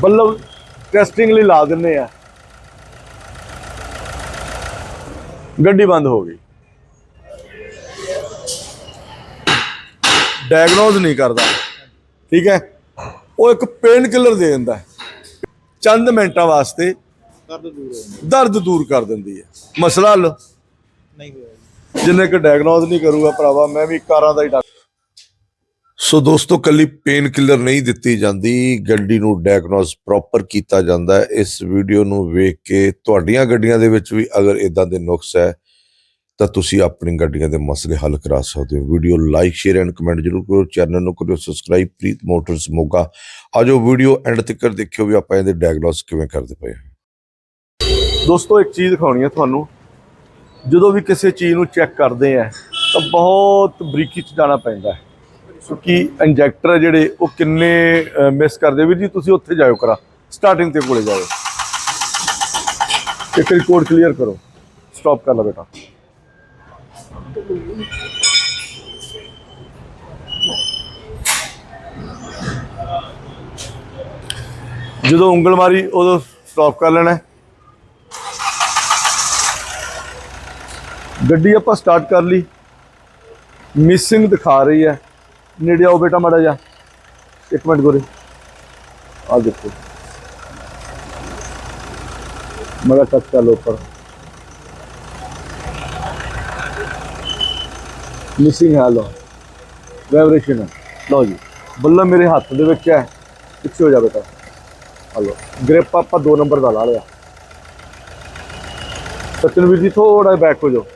Bulb testing ਲਈ ਲਾ ਦਿੰਨੇ ਆ। ਗੱਡੀ ਬੰਦ ਹੋ ਗਈ। ਡਾਇਗਨੋਜ਼ ਨਹੀਂ ਕਰਦਾ। ਠੀਕ ਹੈ? ਉਹ ਇੱਕ ਪੇਨ ਕਿਲਰ ਦੇ ਦਿੰਦਾ। ਚੰਦ ਮਿੰਟਾਂ ਵਾਸਤੇ ਦਰਦ ਦੂਰ ਦਰਦ ਕਰ ਦਿੰਦੀ ਹੈ। ਮਸਲਾ ਹੱਲ। ਨਹੀਂ ਹੋਇਆ। ਜਿੰਨੇ ਕਿ ਡਾਇਗਨੋਜ਼ ਨਹੀਂ ਕਰੂਗਾ ਭਰਾਵਾ ਮੈਂ ਵੀ ਕਾਰਾਂ ਦਾ ਹੀ ਡਾਕਟਰ। ਸੋ ਦੋਸਤੋ, ਕੱਲੀ ਪੇਨ ਕਿਲਰ ਨਹੀਂ ਦਿੱਤੀ ਜਾਂਦੀ। ਗੱਡੀ ਨੂੰ ਡਾਇਗਨੋਜ਼ ਪ੍ਰੋਪਰ ਕੀਤਾ ਜਾਂਦਾ ਹੈ। ਇਸ ਵੀਡੀਓ ਨੂੰ ਵੇਖ ਕੇ ਤੁਹਾਡੀਆਂ ਗੱਡੀਆਂ ਦੇ ਵਿੱਚ ਵੀ ਅਗਰ ਇਦਾਂ ਦੇ ਨੁਕਸ ਹੈ, ਤਾਂ ਤੁਸੀਂ ਆਪਣੀ ਗੱਡੀਆਂ ਦੇ ਮਸਲੇ ਹੱਲ ਕਰਾ ਸਕਦੇ ਹੋ। Video like share and comment ਜ਼ਰੂਰ ਕਰੋ ਚੈਨਲ ਨੂੰ ਕਰੋ ਸਬਸਕ੍ਰਾਈਬ ਪ੍ਰੀਤ ਮੋਟਰਸ ਮੋਗਾ। ਆਜੋ ਵੀਡੀਓ ਐਂਡ ਤੱਕ ਦੇਖਿਓ ਵੀ ਆਪਾਂ ਇਹਦੇ ਡਾਇਗਨੋਸ ਕਿਵੇਂ ਕਰਦੇ ਪਏ ਹਾਂ। ਦੋਸਤੋ, ਇੱਕ ਚੀਜ਼ ਦਿਖਾਉਣੀ ਹੈ ਤੁਹਾਨੂੰ। ਜਦੋਂ ਵੀ ਕਿਸੇ ਚੀਜ਼ ਨੂੰ ਚੈੱਕ ਕਰਦੇ ਆ, ਤਾਂ ਬਹੁਤ ਬਰੀਕੀ ਚ ਜਾਣਾ ਪੈਂਦਾ ਹੈ। ਕਿਉਂਕਿ ਇੰਜੈਕਟਰ ਜਿਹੜੇ, ਉਹ ਕਿੰਨੇ ਮਿਸ ਕਰਦੇ? ਵੀਰ ਜੀ, ਤੁਸੀਂ ਉੱਥੇ ਜਾਇਓ ਕਰਾ। ਸਟਾਰਟਿੰਗ ਤੇ ਕੋਲੇ ਜਾਇਓ। ਇੱਕ ਰਿਕਾਰਡ ਕਲੀਅਰ ਕਰੋ। ਸਟਾਪ ਕਰ ਲਾ ਬੇਟਾ। ਜਦੋਂ ਉਂਗਲ ਮਾਰੀ, ਉਦੋਂ ਸਟਾਪ ਕਰ ਲੈਣਾ ਗੱਡੀ ਆਪਾਂ ਸਟਾਰਟ ਕਰ ਲਈ। ਮਿਸਿੰਗ ਦਿਖਾ ਰਹੀ ਹੈ। ਨੇੜੇ ਆਓ ਬੇਟਾ ਮਾੜਾ ਜਾ ਇੱਕ ਮਿੰਟ ਗੋਰੇ। ਆ ਦੇਖੋ। ਮੜਾ ਟੱਚ ਕਰ ਲਓ ਉੱਪਰ। ਮਿਸਿੰਗ ਹੈ ਲੋ ਵਾਈਬ੍ਰੇਸ਼ਨ ਹੈ। ਲਓ ਜੀ। ਬੱਲਾ ਮੇਰੇ ਹੱਥ ਦੇ ਵਿੱਚ ਹੈ। ਪਿੱਛੇ ਹੋ ਜਾ ਬੇਟਾ। ਹਲੋ ਗ੍ਰਿਪ ਆਪਾਂ 2 ਨੰਬਰ ਦਾ ਲਾ ਲਿਆ। ਸਚਨ ਵੀਰ ਜੀ ਥੋੜਾ ਬੈਕ ਹੋ ਜਾਓ।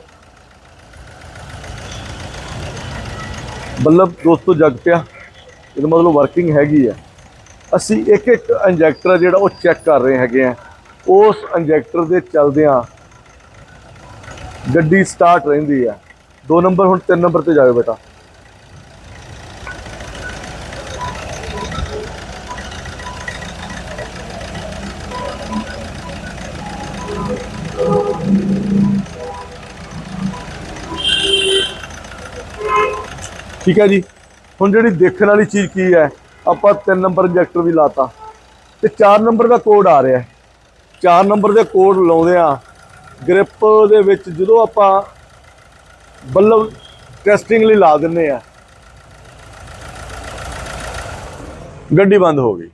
ਬੱਲਬ ਦੋਸਤੋ ਜਗ ਪਿਆ। ਇਹਦਾ ਮਤਲਬ ਵਰਕਿੰਗ ਹੈਗੀ ਆ। ਅਸੀਂ ਇੱਕ ਇੱਕ ਇੰਜੈਕਟਰ ਜਿਹੜਾ ਉਹ ਚੈੱਕ ਕਰ ਰਹੇ ਹੈਗੇ ਆ। ਉਸ ਇੰਜੈਕਟਰ ਦੇ ਚੱਲਦਿਆਂ ਗੱਡੀ ਸਟਾਰਟ ਰਹਿੰਦੀ ਆ। 2 ਨੰਬਰ ਹੁਣ 3 ਨੰਬਰ ਤੇ ਜਾਓ ਬੇਟਾ। ਠੀਕ ਹੈ ਜੀ। ਹੁਣ ਜਿਹੜੀ ਦੇਖਣ ਵਾਲੀ ਚੀਜ਼ ਕੀ ਹੈ, ਆਪਾਂ 3 ਨੰਬਰ ਇੰਜੈਕਟਰ ਵੀ ਲਾਤਾ। ਤੇ 4 ਨੰਬਰ ਦਾ ਕੋਡ ਆ ਰਿਹਾ 4 ਨੰਬਰ ਦੇ ਕੋਡ ਲਾਉਂਦੇ ਆ ਗ੍ਰਿਪ ਦੇ ਵਿੱਚ ਜਦੋਂ ਆਪਾਂ ਬੱਲਬ ਟੈਸਟਿੰਗ ਲਈ ਲਾ ਦਿੰਨੇ ਆ ਗੱਡੀ ਬੰਦ ਹੋ ਗਈ।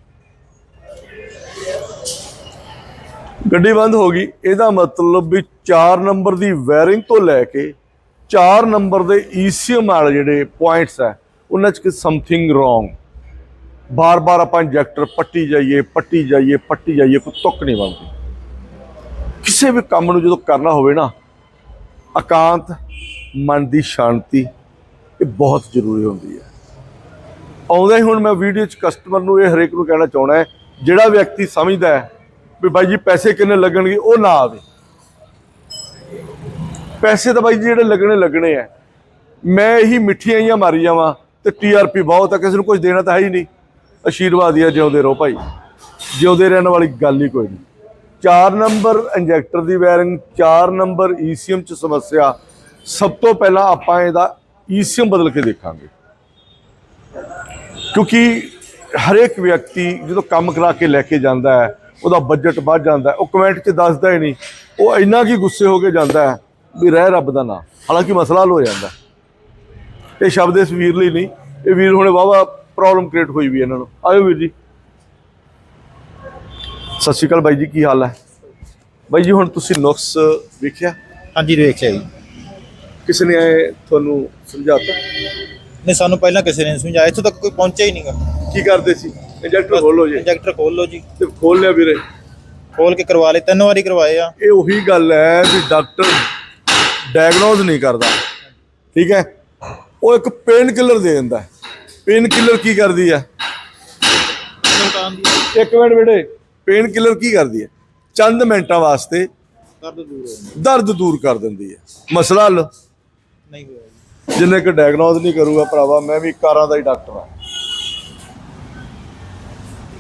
ਗੱਡੀ ਬੰਦ ਹੋ ਗਈ। ਇਹਦਾ ਮਤਲਬ ਵੀ 4 ਨੰਬਰ ਦੀ ਵਾਇਰਿੰਗ ਤੋਂ ਲੈ ਕੇ 4 ਨੰਬਰ ਦੇ ਈਸੀਐਮ ਵਾਲੇ ਜਿਹੜੇ ਪੁਆਇੰਟਸ ਹੈ, ਉਹਨਾਂ 'ਚ ਕਿ ਸਮਥਿੰਗ ਰੋਂਗ ਬਾਰ-ਬਾਰ ਆਪਾਂ ਇੰਜੈਕਟਰ ਪੱਟੀ ਜਾਈਏ ਪੱਟੀ ਜਾਈਏ ਪੱਟੀ ਜਾਈਏ, ਕੋਈ ਤੁੱਕ ਨਹੀਂ ਬਣਦੀ ਕਿਸੇ ਵੀ ਕੰਮ ਨੂੰ ਜਦੋਂ ਕਰਨਾ ਹੋਵੇ ਨਾ, ਇਕਾਂਤ, ਮਨ ਦੀ ਸ਼ਾਂਤੀ, ਇਹ ਬਹੁਤ ਜ਼ਰੂਰੀ ਹੁੰਦੀ ਹੈ। ਆਉਂਦਾ ਹੀ ਹੁਣ ਮੈਂ ਵੀਡੀਓ 'ਚ ਕਸਟਮਰ ਨੂੰ ਇਹ ਹਰੇਕ ਨੂੰ ਕਹਿਣਾ ਚਾਹਣਾ ਹੈ, ਜਿਹੜਾ ਵਿਅਕਤੀ ਸਮਝਦਾ ਹੈ ਵੀ ਬਾਈ ਜੀ ਪੈਸੇ ਕਿੰਨੇ ਲੱਗਣਗੇ, ਉਹ ਨਾ ਆਵੇ। ਪੈਸੇ ਤਾਂ ਬਾਈ ਜੀ ਜਿਹੜੇ ਲੱਗਣੇ ਲੱਗਣੇ ਆ ਮੈਂ ਇਹੀ ਮਿੱਠੀਆਂ ਹੀ ਮਾਰੀ ਜਾਵਾਂ ਤੇ ਟੀਆਰਪੀ ਬਹੁਤ ਆ, ਕਿਸੇ ਨੂੰ ਕੁਝ ਦੇਣਾ ਤਾਂ ਹੈ ਹੀ ਨਹੀਂ। ਆਸ਼ੀਰਵਾਦ ਹੀ ਆ, ਜਿਉਂਦੇ ਰਹੋ ਭਾਈ। ਜਿਉਂਦੇ ਰਹਿਣ ਵਾਲੀ ਗੱਲ ਹੀ ਕੋਈ ਨਹੀਂ। 4 ਨੰਬਰ ਇੰਜੈਕਟਰ ਦੀ ਵਾਇਰਿੰਗ 4 ਨੰਬਰ ਈਸੀਐਮ ਚ ਸਮੱਸਿਆ। ਸਭ ਤੋਂ ਪਹਿਲਾਂ ਆਪਾਂ ਇਹਦਾ ਈਸੀਐਮ ਬਦਲ ਕੇ ਦੇਖਾਂਗੇ। ਕਿਉਂਕਿ ਹਰੇਕ ਵਿਅਕਤੀ ਜਦੋਂ ਕੰਮ ਕਰਾ ਕੇ ਲੈ ਕੇ ਜਾਂਦਾ ਹੈ, ਉਹਦਾ ਬਜਟ ਵੱਧ ਜਾਂਦਾ ਉਹ ਕਮੈਂਟ 'ਚ ਦੱਸਦਾ ਹੀ ਨਹੀਂ। ਉਹ ਇੰਨਾ ਕੀ ਗੁੱਸੇ ਹੋ ਕੇ ਜਾਂਦਾ ਹੈ। ਵੀ ਰਹਿ ਰੱਬ ਦਾ ਨਾਂ ਹਾਲਾਂਕਿ ਮਸਲਾ ਹੱਲ ਹੋ ਜਾਂਦਾ। ਇਹ ਸ਼ਬਦ ਇਸ ਵੀਰ ਲਈ ਨਹੀਂ। ਇਹ ਵੀਰ ਹੁਣੇ ਵਾਵਾ ਪ੍ਰੋਬਲਮ ਕ੍ਰੀਏਟ ਹੋਈ ਵੀ ਇਹਨਾਂ ਨੂੰ। ਆਇਓ ਵੀਰ ਜੀ। ਸਤਿ ਸ਼੍ਰੀ ਅਕਾਲ ਬਾਈ ਜੀ ਕੀ ਹਾਲ ਹੈ? ਬਾਈ ਜੀ ਹੁਣ ਤੁਸੀਂ ਨੁਕਸ ਵੇਖਿਆ? ਹਾਂਜੀ ਵੇਖਿਆ ਜੀ। ਕਿਸੇ ਨੇ ਤੁਹਾਨੂੰ ਸਮਝਾਤਾ? ਨਹੀਂ ਸਾਨੂੰ ਪਹਿਲਾਂ ਕਿਸੇ ਨੇ ਨੀ ਸਮਝਾਇਆ। ਇੱਥੋਂ ਤੱਕ ਕੋਈ ਪਹੁੰਚਿਆ ਹੀ ਨਹੀਂਗਾ। ਕੀ ਕਰਦੇ ਸੀ? ਇੰਜੈਕਟਰ ਖੋਲੋ ਜੀ। ਇੰਜੈਕਟਰ ਖੋਲ ਲਓ ਜੀ। ਤੇ ਖੋਲ ਲਿਆ ਵੀਰੇ। ਖੋਲ ਕੇ ਕਰਵਾ ਲਏ। ਤਿੰਨ ਵਾਰੀ ਕਰਵਾਏ ਆ। ਇਹ ਉਹੀ ਗੱਲ ਹੈ ਵੀ ਡਾਕਟਰ ਡਾਇਗਨੋਜ਼ ਨਹੀਂ ਕਰਦਾ। ਠੀਕ ਹੈ? ਉਹ ਇੱਕ ਪੇਨ ਕਿਲਰ ਦੇ ਦਿੰਦਾ ਪੇਨ ਕਿਲਰ ਕੀ ਕਰਦੀ ਹੈ? ਇੱਕ ਮਿੰਟ ਬੇਟੇ ਪੇਨ ਕਿਲਰ ਕੀ ਕਰਦੀ ਹੈ? ਚੰਦ ਮਿੰਟਾਂ ਵਾਸਤੇ ਦਰਦ ਦੂਰ ਕਰ ਦਿੰਦੀ ਹੈ। ਮਸਲਾ ਹੱਲ? ਨਹੀਂ ਹੋਇਆ ਜੀ। ਜਿੰਨੇ ਕਿ ਡਾਇਗਨੋਜ਼ ਨਹੀਂ ਕਰੂਗਾ ਭਰਾਵਾ ਮੈਂ ਵੀ ਕਾਰਾਂ ਦਾ ਹੀ ਡਾਕਟਰ ਹਾਂ।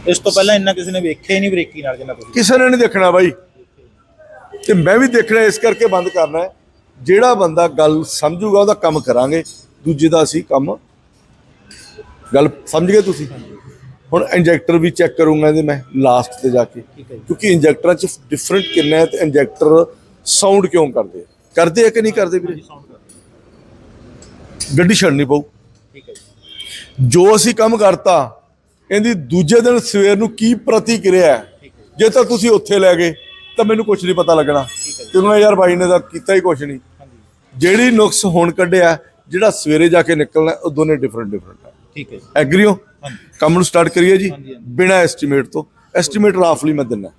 ਇਸ ਤੋਂ ਪਹਿਲਾਂ ਇੰਨਾ ਕਿਸੇ ਨੇ ਵੇਖਿਆ ਹੀ ਨਹੀਂ ਬ੍ਰੇਕੀ ਨਾਲ ਜਿੰਨਾ ਤੁਸੀਂ ਕਿਸੇ ਨੇ ਨਹੀਂ ਦੇਖਣਾ ਬਾਈ। ਤੇ ਮੈਂ ਵੀ ਦੇਖਣਾ ਇਸ ਕਰਕੇ ਬੰਦ ਕਰਨਾ ਹੈ। ਜਿਹੜਾ ਬੰਦਾ ਗੱਲ ਸਮਝੂਗਾ ਉਹਦਾ ਕੰਮ ਕਰਾਂਗੇ। ਦੂਜੇ ਦਾ ਅਸੀਂ ਕੰਮ ਗੱਲ ਸਮਝ ਗਏ ਤੁਸੀਂ? ਹੁਣ ਇੰਜੈਕਟਰ ਵੀ ਚੈੱਕ ਕਰੂੰਗਾ ਇਹਦੇ ਮੈਂ ਲਾਸਟ ਤੇ ਜਾ ਕੇ। ਹੈ ਕਿਉਂਕਿ ਇੰਜੈਕਟਰਾਂ 'ਚ ਡਿਫਰੈਂਟ ਕਿੰਨਾ ਹੈ ਤੇ ਇੰਜੈਕਟਰ ਸਾਊਂਡ ਕਿਉਂ ਕਰਦੇ? ਕਰਦੇ ਆ ਕਿ ਨਹੀਂ ਕਰਦੇ ਵੀਰੇ? ਗੱਡੀ ਛੱਡਣੀ ਪਊ। ਹੈ ਜੀ। ਅਸੀਂ ਕੰਮ ਕਰਤਾ ਇਹਦੀ ਦੂਜੇ ਦਿਨ ਸਵੇਰ ਨੂੰ ਕੀ ਪ੍ਰਤੀਕਿਰਿਆ ਹੈ? ਹੈ ਜੇ। ਤਾਂ ਤੁਸੀਂ ਉੱਥੇ ਲੈ ਗਏ ਤਾਂ ਮੈਨੂੰ ਕੁਝ ਨਹੀਂ ਪਤਾ ਲੱਗਣਾ। ਹੈ ਕਿਉਂਕਿ ਯਾਰ ਬਾਈ ਨੇ ਤਾਂ ਕੀਤਾ ਹੀ ਕੁਝ ਨਹੀਂ। ਜਿਹੜੀ ਨੁਕਸ ਹੁਣ ਕੱਢਿਆ ਜਿਹੜਾ ਸਵੇਰੇ ਜਾ ਕੇ ਨਿਕਲਣਾ ਉਹ ਦੋਨੇ ਡਿਫਰੈਂਟ ਡਿਫਰੈਂਟ ਹੈ ਠੀਕ ਹੈ ਐਗਰੀ ਹੋ? ਕੰਮ ਨੂੰ ਸਟਾਰਟ ਕਰੀਏ ਜੀ। ਬਿਨਾ ਐਸਟੀਮੇਟ ਤੋਂ। ਐਸਟੀਮੇਟ ਰਾਫਲੀ ਮੈਂ ਦਿੰਦਾ।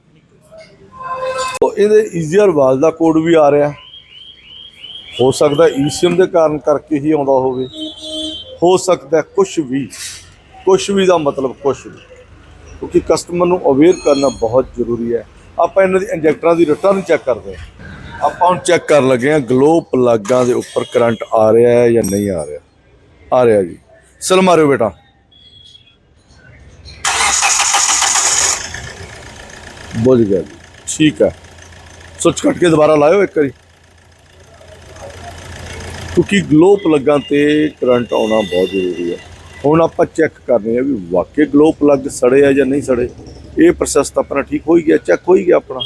ਉਹ ਇਹਦੇ ਈਜ਼ੀਅਰ ਵਾਲ ਦਾ ਕੋਡ ਵੀ ਆ ਰਿਹਾ। ਹੋ ਸਕਦਾ ਈਸੀਐਮ ਦੇ ਕਾਰਨ ਕਰਕੇ ਹੀ ਆਉਂਦਾ ਹੋਵੇ। ਹੋ ਸਕਦਾ ਕੁਝ ਵੀ ਕੁਝ ਵੀ ਦਾ ਮਤਲਬ ਕੁਝ ਵੀ। ਕਿਉਂਕਿ ਕਸਟਮਰ ਨੂੰ ਅਵੇਅਰ ਕਰਨਾ ਬਹੁਤ ਜ਼ਰੂਰੀ ਹੈ। ਆਪਾਂ ਇਹਨਾਂ ਦੀ ਇੰਜੈਕਟਰਾਂ ਦੀ ਰਿਟਰਨ ਚੈੱਕ ਕਰਦੇ ਹਾਂ। ਆਪਾਂ ਹੁਣ ਚੈੱਕ ਕਰਨ ਲੱਗੇ ਹਾਂ ਗਲੋ ਪਲੱਗਾਂ ਦੇ ਉੱਪਰ ਕਰੰਟ ਆ ਰਿਹਾ ਹੈ ਜਾਂ ਨਹੀਂ ਆ ਰਿਹਾ? ਆ ਰਿਹਾ ਜੀ। ਚਲ ਮਾਰਿਓ ਬੇਟਾ। ਬੁੱਝ ਗਿਆ ਜੀ। ਠੀਕ ਹੈ। ਸੁੱਚ ਕੱਟ ਕੇ ਦੁਬਾਰਾ ਲਾਇਓ ਇੱਕ ਵਾਰੀ। ਕਿਉਂਕਿ ਗਲੋ ਪਲੱਗਾਂ ਤੇ ਕਰੰਟ ਆਉਣਾ ਬਹੁਤ ਜ਼ਰੂਰੀ ਹੈ। ਹੁਣ ਆਪਾਂ ਚੈੱਕ ਕਰਨੇ ਆ ਵੀ ਵਾਕਈ ਗਲੋ ਪਲੱਗ ਸੜੇ ਆ ਜਾਂ ਨਹੀਂ ਸੜੇ। ਇਹ ਪ੍ਰੋਸੈਸ ਤਾਂ ਆਪਣਾ ਠੀਕ ਹੋਈ ਗਿਆ ਚੈੱਕ ਹੋ ਹੀ ਗਿਆ ਆਪਣਾ।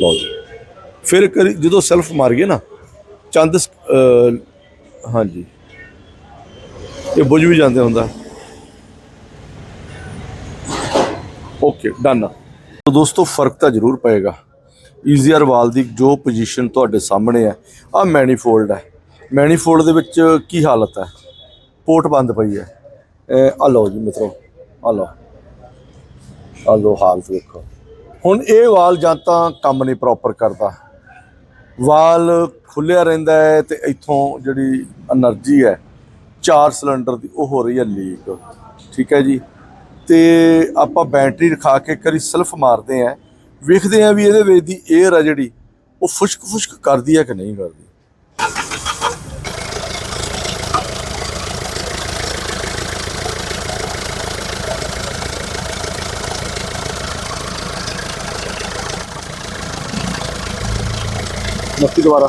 ਲਓ ਜੀ। ਫਿਰ ਕਰੀ ਜਦੋਂ ਸੈਲਫ ਮਾਰੀਏ ਨਾ, ਚੰਦ ਹਾਂਜੀ। ਇਹ ਬੁਝ ਵੀ ਜਾਂਦੇ ਹੁੰਦਾ। ਓਕੇ ਡਨ ਤੋ ਦੋਸਤੋ, ਫ਼ਰਕ ਤਾਂ ਜ਼ਰੂਰ ਪਏਗਾ। ਈਜ਼ੀਅਰ ਵਾਲ ਦੀ ਜੋ ਪੋਜੀਸ਼ਨ ਤੁਹਾਡੇ ਸਾਹਮਣੇ ਹੈ ਆ ਮੈਨੀਫੋਲਡ ਹੈ। ਮੈਨੀਫੋਲਡ ਦੇ ਵਿੱਚ ਕੀ ਹਾਲਤ ਹੈ? ਪੋਰਟ ਬੰਦ ਪਈ ਹੈ। ਆ ਲਓ ਜੀ ਮਿੱਤਰੋ, ਆ ਲਓ। ਆ ਲਓ ਹਾਲਤ ਦੇਖੋ ਹੁਣ ਇਹ ਵਾਲ ਜਾਂ ਤਾਂ ਕੰਮ ਨਹੀਂ ਪ੍ਰੋਪਰ ਕਰਦਾ। ਵਾਲ ਖੁੱਲਿਆ ਰਹਿੰਦਾ ਹੈ ਤੇ ਇੱਥੋਂ ਜਿਹੜੀ એનર્ਜੀ ਹੈ, ਚਾਰ ਸਿਲੰਡਰ ਦੀ ਉਹ ਹੋ ਰਹੀ ਹੈ ਲੀਕ। ਠੀਕ ਹੈ ਜੀ? ਤੇ ਆਪਾਂ ਬੈਟਰੀ ਰਖਾ ਕੇ ਕਰੀ ਸਲਫ ਮਾਰਦੇ ਆ ਵੇਖਦੇ ਆ ਵੀ ਇਹਦੇ ਵਿੱਚ ਦੀ ਏਅਰ ਆ ਜਿਹੜੀ, ਉਹ ਫੁਸ਼ਕ ਫੁਸ਼ਕ ਕਰਦੀ ਹੈ ਕਿ ਨਹੀਂ ਕਰਦੀ? ਨੱਤੀ ਦੁਬਾਰਾ।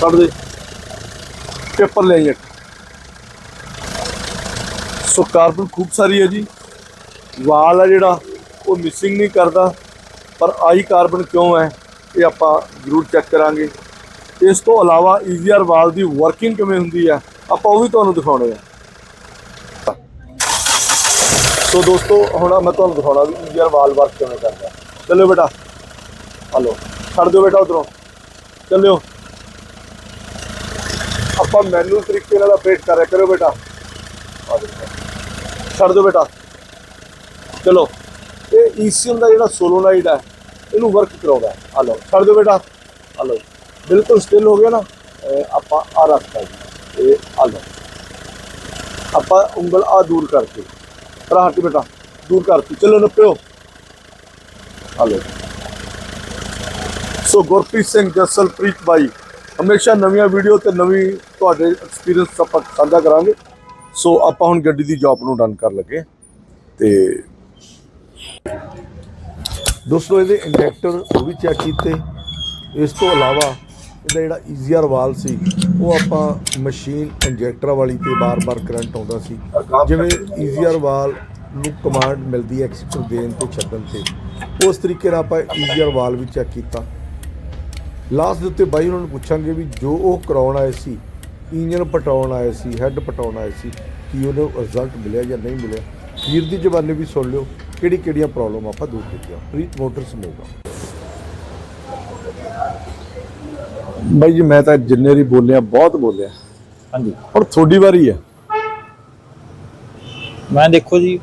ਛੱਡ ਦੇ। ਪੇਪਰ ਲੈ ਆਈ ਸੋ ਕਾਰਬਨ ਖੂਬ ਸਾਰੀ ਹੈ ਜੀ। ਵਾਲ ਆ ਜਿਹੜਾ, ਉਹ ਮਿਸਿੰਗ ਨਹੀਂ ਕਰਦਾ। ਪਰ ਆਈ ਕਾਰਬਨ ਕਿਉਂ ਹੈ, ਇਹ ਆਪਾਂ ਜ਼ਰੂਰ ਚੈੱਕ ਕਰਾਂਗੇ। ਇਸ ਤੋਂ ਇਲਾਵਾ ਈਜ਼ੀਆਰ ਵਾਲ ਦੀ ਵਰਕਿੰਗ ਕਿਵੇਂ ਹੁੰਦੀ ਹੈ, ਆਪਾਂ ਉਹ ਵੀ ਤੁਹਾਨੂੰ ਦਿਖਾਉਣੇ ਆ। ਸੋ ਦੋਸਤੋ, ਹੁਣ ਮੈਂ ਤੁਹਾਨੂੰ ਦਿਖਾਉਣਾ ਵੀ ਈਜ਼ੀਆਰ ਵਾਲ ਵਰਕ ਕਿਵੇਂ ਕਰਦਾ। ਚੱਲਿਓ ਬੇਟਾ। ਹਲੋ, ਛੱਡ ਦਿਓ ਬੇਟਾ ਉਧਰੋਂ। ਚੱਲਿਓ। ਆਪਾਂ ਮੈਨੂਅਲ ਤਰੀਕੇ ਨਾਲ ਅਪਡੇਟ ਕਰ ਰਿਹਾ ਕਰੋ ਬੇਟਾ ਛੱਡ ਦਿਓ ਬੇਟਾ। ਚਲੋ, ਇਹ ਈਸੀਐਮ ਦਾ ਜਿਹੜਾ ਸੋਲੋਨਾਈਡ ਹੈ, ਇਹਨੂੰ ਵਰਕ ਕਰਾਉਂਦਾ ਹੈ। ਆ ਲਓ ਛੱਡ ਦਿਓ ਬੇਟਾ। ਆ ਲਓ ਬਿਲਕੁਲ ਸਟਿਲ ਹੋ ਗਿਆ ਨਾ। ਆਪਾਂ ਆ ਰੱਖਤਾ ਜੀ। ਇਹ ਆ ਲਓ ਆਪਾਂ ਉਂਗਲ ਆ ਦੂਰ ਕਰਕੇ। ਪਰ ਹਟ ਬੇਟਾ, ਦੂਰ ਕਰਤੀ ਚਲੋ ਨੱਪਿਓ ਆ ਲਓ ਸੋ ਗੁਰਪ੍ਰੀਤ ਸਿੰਘ ਜਸਲਪ੍ਰੀਤ ਬਾਈ, ਹਮੇਸ਼ਾ ਨਵੀਆਂ ਵੀਡੀਓ ਤੇ ਨਵੀਂ ਤੁਹਾਡੇ ਐਕਸਪੀਰੀਅੰਸ ਆਪਾਂ ਸਾਂਝਾ ਕਰਾਂਗੇ। ਸੋ ਆਪਾਂ ਹੁਣ ਗੱਡੀ ਦੀ ਜੌਬ ਨੂੰ ਡਨ ਕਰ ਲੱਗੇ। ਤੇ ਦੋਸਤੋ, ਇਹਦੇ ਇੰਜੈਕਟਰ ਉਹ ਵੀ ਚੈੱਕ ਕੀਤੇ। ਇਸ ਤੋਂ ਇਲਾਵਾ ਇਹਦਾ ਜਿਹੜਾ ਈਜ਼ੀਆਰ ਵਾਲ ਸੀ, ਉਹ ਆਪਾਂ ਮਸ਼ੀਨ ਇੰਜੈਕਟਰਾਂ ਵਾਲੀ ਤੇ ਬਾਰ-ਬਾਰ ਕਰੰਟ ਆਉਂਦਾ ਸੀ। ਜਿਵੇਂ ਈਜ਼ੀਆਰ ਵਾਲ ਨੂੰ ਕਮਾਂਡ ਮਿਲਦੀ ਹੈ ਐਕਸੀਟਰ ਦੇਣ ਤੇ ਛੱਡਣ ਤੇ। ਉਸ ਤਰੀਕੇ ਨਾਲ ਆਪਾਂ ਈਜ਼ੀਆਰ ਵਾਲ ਵੀ ਚੈੱਕ ਕੀਤਾ। ਲਾਸਟ ਦੇ ਉੱਤੇ ਬਾਈ ਉਹਨਾਂ ਨੂੰ ਪੁੱਛਾਂਗੇ ਵੀ ਜੋ ਉਹ ਕਰਾਉਣ ਆਏ ਸੀ ਇੰਜਨ ਪਟਾਉਣ ਆਏ ਸੀ ਹੈੱਡ ਪਟਾਉਣ ਆਏ ਸੀ, ਕੀ ਉਹਨੂੰ ਰਿਜ਼ਲਟ ਮਿਲਿਆ ਜਾਂ ਨਹੀਂ ਮਿਲਿਆ? ਵੀਰ ਦੀ ਜ਼ਬਾਨੀ ਵੀ ਸੁਣ ਲਿਓ ਕਿਹੜੀ ਕਿਹੜੀਆਂ ਪ੍ਰੋਬਲਮ ਆਪਾਂ ਦੂਰ ਕੀਤੀਆਂ। ਪ੍ਰੀਤ ਮੋਟਰਸ ਮਿਲਦਾ ਬਾਈ ਜੀ ਮੈਂ ਤਾਂ ਜਿੰਨੇ ਦੀ ਬੋਲਿਆ ਬਹੁਤ ਬੋਲਿਆ। ਹਾਂਜੀ। ਹੁਣ ਤੁਹਾਡੀ ਵਾਰੀ ਹੈ। ਮੈਂ ਦੇਖੋ ਜੀ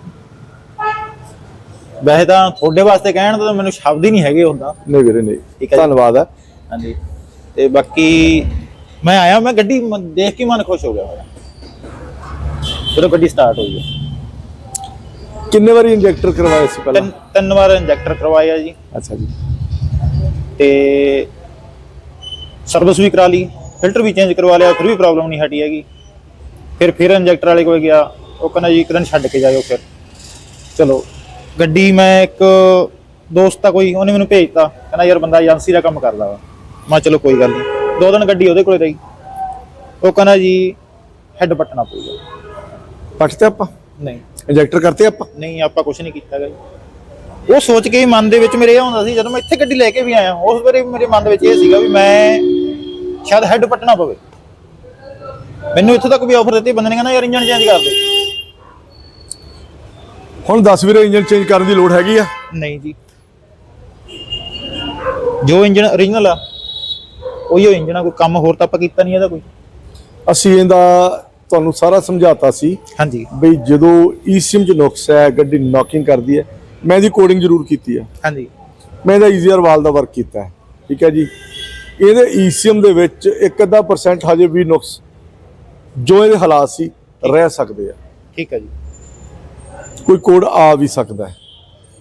ਵੈਸੇ ਤਾਂ ਤੁਹਾਡੇ ਵਾਸਤੇ ਕਹਿਣ ਦਾ ਤਾਂ ਮੈਨੂੰ ਸ਼ਬਦ ਹੀ ਨਹੀਂ ਹੈਗੇ ਹੁੰਦਾ ਨਹੀਂ ਵੀਰੇ ਨਹੀਂ। ਠੀਕ ਹੈ ਜੀ। ਧੰਨਵਾਦ ਹੈ। ਹਾਂਜੀ। ਤੇ ਬਾਕੀ ਮੈਂ ਆਇਆ ਮੈਂ ਗੱਡੀ ਮ- ਦੇਖ ਕੇ ਮਨ ਖੁਸ਼ ਹੋ ਗਿਆ ਮੇਰਾ। ਜਦੋਂ ਗੱਡੀ ਸਟਾਰਟ ਹੋਈ ਹੈ। ਕਿੰਨੇ ਵਾਰੀ ਇੰਜੈਕਟਰ ਕਰਵਾਇਆ ਸੀ ਪਹਿਲਾਂ? ਤਿੰਨ ਤਿੰਨ ਵਾਰ ਇੰਜੈਕਟਰ ਕਰਵਾਇਆ ਜੀ। ਅੱਛਾ ਜੀ। ਤੇ ਸਰਵਿਸ ਵੀ ਕਰਾ ਲਈ ਫਿਲਟਰ ਵੀ ਚੇਂਜ ਕਰਵਾ ਲਿਆ ਫਿਰ ਵੀ ਪ੍ਰੋਬਲਮ ਨਹੀਂ ਹਟੀ ਹੈਗੀ। ਫਿਰ ਫਿਰ ਇੰਜੈਕਟਰ ਵਾਲੇ ਕੋਲ ਗਿਆ ਉਹ ਕਹਿੰਦਾ ਜੀ ਇੱਕ ਦਿਨ ਛੱਡ ਕੇ ਜਾਇਓ ਫਿਰ। ਚਲੋ ਗੱਡੀ ਮੈਂ ਇੱਕ ਦੋਸਤ ਆ ਕੋਈ ਉਹਨੇ ਮੈਨੂੰ ਭੇਜਤਾ ਕਹਿੰਦਾ ਯਾਰ ਬੰਦਾ ਏਜੰਸੀ ਦਾ ਕੰਮ ਕਰਦਾ ਵਾ। ਮੈਂ ਚਲੋ ਕੋਈ ਗੱਲ ਨਹੀਂ ਦੋ ਦਿਨ ਗੱਡੀ ਉਹਦੇ ਕੋਲੇ ਰਹੀ। ਉਹ ਕਹਿੰਦਾ ਜੀ ਹੈੱਡ ਪੱਟਣਾ ਪਊਗਾ ਪੱਟਤੇ ਆਪਾਂ? ਨਹੀਂ। ਇੰਜੈਕਟਰ ਕਰਤੇ ਆਪਾਂ? ਨਹੀਂ ਆਪਾਂ ਕੁਝ ਨਹੀਂ ਕੀਤਾ ਗਾ ਜੀ। ਉਹ ਸੋਚ ਕੇ ਹੀ ਮਨ ਦੇ ਵਿੱਚ ਮੇਰੇ ਇਹ ਹੁੰਦਾ ਸੀ ਜਦੋਂ ਮੈਂ ਇੱਥੇ ਗੱਡੀ ਲੈ ਕੇ ਵੀ ਆਇਆ ਉਸ ਵੇਲੇ ਮੇਰੇ ਮਨ ਦੇ ਵਿੱਚ ਇਹ ਸੀਗਾ ਵੀ ਮੈਂ ਸ਼ਾਇਦ ਹੈੱਡ ਪੱਟਣਾ ਪਵੇ। ਮੈਨੂੰ ਇੱਥੋਂ ਤੱਕ ਵੀ ਆਫਰ ਦਿੱਤੀ ਬੰਦੇ ਨੇ ਕਹਿੰਦਾ ਯਾਰ ਇੰਜਨ ਚੇਂਜ ਕਰ ਦੇ। ਹੁਣ 10 ਵੀਰੇ ਇੰਜਨ ਚੇਂਜ ਕਰਨ ਦੀ ਲੋੜ ਹੈਗੀ ਆ? ਨਹੀਂ ਜੀ। ਜੋ ਇੰਜਨ origignal ਆ ਉਹੀ ਉਹ ਇੰਜਨ ਆ ਕੋਈ ਕੰਮ ਹੋਰ ਤਾਂ ਆਪਾਂ ਕੀਤਾ ਨਹੀਂ ਇਹਦਾ ਕੋਈ। ਅਸੀਂ ਇਹਦਾ ਤੁਹਾਨੂੰ ਸਾਰਾ ਸਮਝਾਤਾ ਸੀ ਹਾਂਜੀ। ਬਈ ਜਦੋਂ ਈਸੀਐਮ ਚ ਨੁਕਸ ਹੈ ਗੱਡੀ ਨੌਕਿੰਗ ਕਰਦੀ ਹੈ ਮੈਂ ਇਹਦੀ ਕੋਡਿੰਗ ਜ਼ਰੂਰ ਕੀਤੀ ਹੈ। ਹਾਂਜੀ। ਮੈਂ ਇਹਦਾ ਈਜ਼ੀਅਰ ਵਾਲ ਦਾ ਵਰਕ ਕੀਤਾ ਹੈ। ਠੀਕ ਹੈ ਜੀ? ਇਹਦੇ ਈਸੀਐਮ ਦੇ ਵਿੱਚ ਇੱਕ ਅੱਧਾ ਪਰਸੈਂਟ ਹਜੇ ਵੀ ਨੁਕਸ ਜੋ ਇਹਦੇ ਹਾਲਾਤ ਸੀ ਰਹਿ ਸਕਦੇ ਆ। ਠੀਕ ਹੈ ਜੀ। ਕੋਈ ਕੋਡ ਆ ਵੀ ਸਕਦਾ ਹੈ।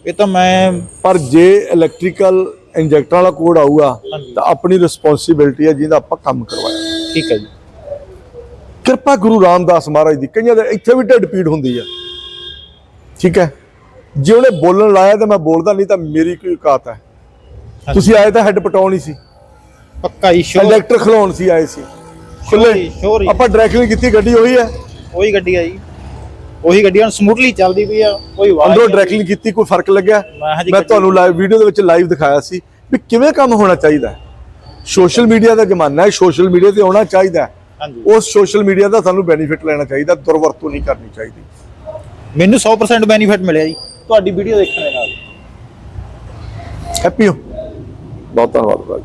ਇਹ ਤਾਂ ਮੈਂ ਪਰ ਜੇ ਇਲੈਕਟ੍ਰੀਕਲ ਇੰਜੈਕਟਰ ਵਾਲਾ ਕੋਡ ਆਊਗਾ। ਤਾਂ ਆਪਣੀ ਰਿਸਪੌਂਸਿਬਿਲਟੀ ਹੈ ਜਿਹਦਾ ਆਪਾਂ ਕੰਮ ਕਰਵਾਇਆ। ਠੀਕ ਹੈ ਜੀ। ਕਿਰਪਾ ਗੁਰੂ ਰਾਮਦਾਸ ਮਹਾਰਾਜ ਦੀ। ਕਈਆਂ ਦੇ ਇੱਥੇ ਵੀ ਢਿੱਡ ਪੀੜ ਹੁੰਦੀ ਆ। ਠੀਕ ਹੈ? ਜੇ ਉਹਨੇ ਬੋਲਣ ਲਾਇਆ ਤਾਂ ਮੈਂ ਬੋਲਦਾ ਨਹੀਂ ਤਾਂ ਮੇਰੀ ਕੋਈ ਔਕਾਤ ਹੈ। ਤੁਸੀਂ ਆਏ ਤਾਂ ਹੈੱਡ ਪਟਾਉਣ ਸੀ। ਪੱਕਾ ਹੀ ਸ਼ੋਰ ਇਲੈਕਟਰ ਖਲਾਉਣ ਸੀ ਆਏ ਸੀ। ਖੁੱਲੇ ਸ਼ੋਰ ਆਪਾਂ ਡਾਇਰੈਕਟਲੀ ਕੀਤੀ ਗੱਡੀ ਉਹੀ ਹੈ। ਉਹੀ ਗੱਡੀ ਆ ਜੀ। ਉਹੀ ਗੱਡੀ ਹੁਣ ਸਮੂਥਲੀ ਚੱਲਦੀ ਪਈ ਆ ਕੋਈ ਆਵਾਜ਼ ਅੰਦਰੋਂ ਡਾਇਰੈਕਟਲੀ ਕੀਤੀ ਕੋਈ ਫ਼ਰਕ ਲੱਗਿਆ? ਮੈਂ ਤੁਹਾਨੂੰ ਲਾਈਵ ਵੀਡੀਓ ਦੇ ਵਿੱਚ ਲਾਈਵ ਦਿਖਾਇਆ ਸੀ ਵੀ ਕਿਵੇਂ ਕੰਮ ਹੋਣਾ ਚਾਹੀਦਾ ਸੋਸ਼ਲ ਮੀਡੀਆ ਦਾ ਜ਼ਮਾਨਾ ਹੈ ਸੋਸ਼ਲ ਮੀਡੀਆ ਤੇ ਆਉਣਾ ਚਾਹੀਦਾ ਉਸ ਸੋਸ਼ਲ ਮੀਡੀਆ ਦਾ ਸਾਨੂੰ ਬੈਨੀਫਿਟ ਲੈਣਾ ਚਾਹੀਦਾ ਦੁਰਵਰਤੋਂ ਨਹੀਂ ਕਰਨੀ ਚਾਹੀਦੀ। ਮੈਨੂੰ 100% ਬੈਨੀਫਿਟ ਮਿਲਿਆ ਜੀ। ਤੁਹਾਡੀ ਵੀਡੀਓ ਦੇਖਣ ਦੇ ਨਾਲ। ਹੈਪੀ ਹੋ। ਬਹੁਤ ਧੰਨਵਾਦ ਭਾਈ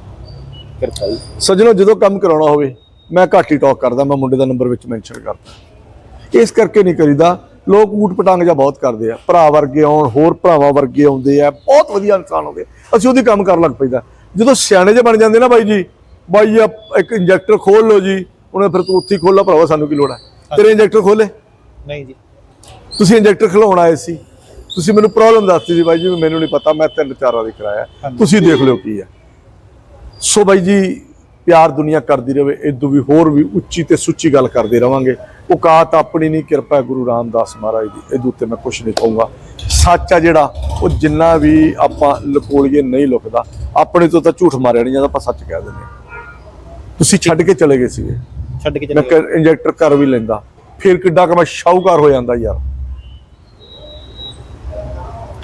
ਕਿਰਪਾ ਜੀ ਸੱਜਣੋ ਜਦੋਂ ਕੰਮ ਕਰਾਉਣਾ ਹੋਵੇ ਮੈਂ ਘੱਟ ਹੀ ਟਾਕ ਕਰਦਾ ਮੈਂ ਮੁੰਡੇ ਦਾ ਨੰਬਰ ਵਿੱਚ ਮੈਂਸ਼ਨ ਕਰਦਾ। ਇਸ ਕਰਕੇ ਨਹੀਂ ਕਰੀਦਾ ਲੋਕ ਊਟ ਪਟਾਂਗ ਜਾਂ ਬਹੁਤ ਕਰਦੇ ਆ। ਭਰਾ ਵਰਗੇ ਆਉਣ ਹੋਰ ਭਰਾਵਾਂ ਵਰਗੇ ਆਉਂਦੇ ਆ ਬਹੁਤ ਵਧੀਆ ਇਨਸਾਨ ਹੁੰਦੇ ਅਸੀਂ ਉਹਦੀ ਕੰਮ ਕਰਨ ਲੱਗ ਪੈਂਦਾ ਜਦੋਂ ਸਿਆਣੇ ਜੇ ਬਣ ਜਾਂਦੇ ਨਾ ਬਾਈ ਜੀ ਬਾਈ ਆ ਇੱਕ ਇੰਜੈਕਟਰ ਖੋਲ ਲਓ ਜੀ ਉਹਨੇ ਫਿਰ ਤੂੰ ਉੱਥੇ ਹੀ ਖੋਲ ਲਾ ਭਰਾਵਾ ਸਾਨੂੰ ਕੀ ਲੋੜ ਹੈ ਤੇਰੇ ਇੰਜੈਕਟਰ ਖੋਲੇ ਨਹੀਂ ਜੀ। ਤੁਸੀਂ ਇੰਜੈਕਟਰ ਖਲਾਉਣ ਆਏ ਸੀ। ਤੁਸੀਂ ਮੈਨੂੰ ਪ੍ਰੋਬਲਮ ਦੱਸਤੀ ਸੀ ਬਾਈ ਜੀ ਮੈਨੂੰ ਨਹੀਂ ਪਤਾ ਮੈਂ ਤਿੰਨ ਚਾਰ ਵਾਰੀ ਕਰਾਇਆ। ਤੁਸੀਂ ਦੇਖ ਲਿਓ ਕੀ ਹੈ। ਸੋ ਬਾਈ ਜੀ ਪਿਆਰ ਦੁਨੀਆ ਕਰਦੀ ਰਵੇ ਇਦੋਂ ਵੀ ਹੋਰ ਵੀ ਉੱਚੀ ਤੇ ਸੁੱਚੀ ਗੱਲ ਕਰਦੇ ਰਵਾਂਗੇ। ਔਕਾਤ ਆਪਣੀ ਨਹੀਂ ਕਿਰਪਾ ਗੁਰੂ ਰਾਮਦਾਸ ਮਹਾਰਾਜ ਦੀ। ਇਹਦੇ ਉੱਤੇ ਮੈਂ ਕੁਝ ਨਹੀਂ ਕਹੂੰਗਾ। ਸੱਚ ਆ ਜਿਹੜਾ ਉਹ ਜਿੰਨਾ ਵੀ ਆਪਾਂ ਲਕੋਲੀਏ ਨਹੀਂ ਲੁਕਦਾ ਆਪਣੇ ਤੋਂ ਤਾਂ ਝੂਠ ਮਾਰਿਆ ਨਹੀਂ ਜਾਂਦਾ ਆਪਾਂ ਸੱਚ ਕਹਿ ਦਿੰਦੇ। ਤੁਸੀਂ ਛੱਡ ਕੇ ਚਲੇ ਗਏ ਸੀਗੇ। ਛੱਡ ਕੇ ਮੈਂ ਚਲੇ ਗਏ ਇੰਜੈਕਟਰ ਕਰ ਵੀ ਲੈਂਦਾ। ਫਿਰ ਕਿੱਡਾ ਕਿ ਮੈਂ ਸ਼ਾਹੂਕਾਰ ਹੋ ਜਾਂਦਾ ਯਾਰ।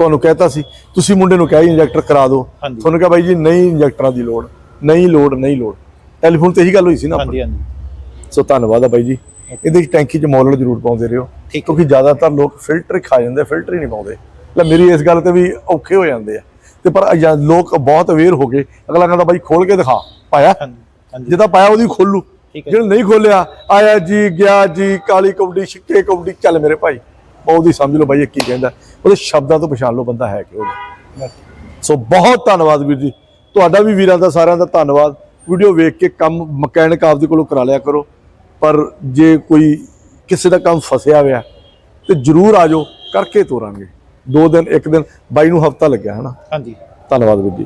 ਤੁਹਾਨੂੰ ਕਹਿਤਾ ਸੀ ਤੁਸੀਂ ਮੁੰਡੇ ਨੂੰ ਕਿਹਾ ਇੰਜੈਕਟਰ ਕਰਾ ਦਿਓ। ਤੁਹਾਨੂੰ ਕਿਹਾ ਬਾਈ ਜੀ ਨਹੀਂ ਇੰਜੈਕਟਰਾਂ ਦੀ ਲੋੜ ਨਹੀਂ ਲੋੜ ਨਹੀਂ ਲੋੜ। ਟੈਲੀਫੋਨ ਤੇ ਇਹੀ ਗੱਲ ਹੋਈ ਸੀ ਨਾ। ਹਾਂਜੀ ਹਾਂਜੀ। ਸੋ ਧੰਨਵਾਦ ਆ ਬਾਈ ਜੀ। ਇਹਦੇ ਚ ਟੈਂਕੀ ਚ ਮੋਲਡ ਜ਼ਰੂਰ ਪਾਉਂਦੇ ਰਹੋ ਕਿਉਂਕਿ ਜ਼ਿਆਦਾਤਰ ਲੋਕ ਫਿਲਟਰ ਹੀ ਖਾ ਜਾਂਦੇ ਫਿਲਟਰ ਹੀ ਨਹੀਂ ਪਾਉਂਦੇ। ਲੈ ਮੇਰੀ ਇਸ ਗੱਲ ਤੇ ਵੀ ਔਖੇ ਹੋ ਜਾਂਦੇ ਆ। ਤੇ ਪਰ ਲੋਕ ਬਹੁਤ ਅਵੇਅਰ ਹੋ ਗਏ ਅਗਲਾ ਕਹਿੰਦਾ ਬਾਈ ਖੋਲ ਕੇ ਦਿਖਾ ਪਾਇਆ? ਜਿਹਦਾ ਪਾਇਆ ਉਹਦੀ ਖੋਲੂ ਹੈ ਜਿਹੜਾ ਨਹੀਂ ਖੋਲਿਆ ਆਇਆ ਜੀ ਗਿਆ ਜੀ ਕਾਲੀ ਕਬੱਡੀ ਛਿੱਕੇ ਕਬੱਡੀ ਚੱਲ ਮੇਰੇ ਭਾਈ। ਉਹਦੀ ਸਮਝ ਲਓ ਬਾਈ ਇਹ ਕੀ ਕਹਿੰਦਾ। ਉਹਦੇ ਸ਼ਬਦਾਂ ਤੋਂ ਪਛਾਣ ਲਓ ਬੰਦਾ ਹੈ ਕਿ ਉਹ ਸੋ ਬਹੁਤ ਧੰਨਵਾਦ ਵੀਰ ਜੀ। ਤੁਹਾਡਾ ਵੀ ਵੀਰਾਂ ਦਾ ਸਾਰਿਆਂ ਦਾ ਧੰਨਵਾਦ। ਵੀਡੀਓ ਵੇਖ ਕੇ ਕੰਮ ਮਕੈਨਿਕ ਆਪਦੇ ਕੋਲੋਂ ਕਰਾ ਲਿਆ ਕਰੋ। ਪਰ ਜੇ ਕੋਈ ਕਿਸੇ ਦਾ ਕੰਮ ਫਸਿਆ ਹੋਇਆ ਤੇ ਜਰੂਰ ਆਜੋ ਕਰਕੇ ਤੋਰਾਂਗੇ। ਦੋ ਦਿਨ ਇੱਕ ਦਿਨ ਬਾਈ ਨੂੰ ਹਫਤਾ ਲੱਗਿਆ ਹਨਾ? ਹਾਂਜੀ। ਧੰਨਵਾਦ ਵੀਰ ਜੀ।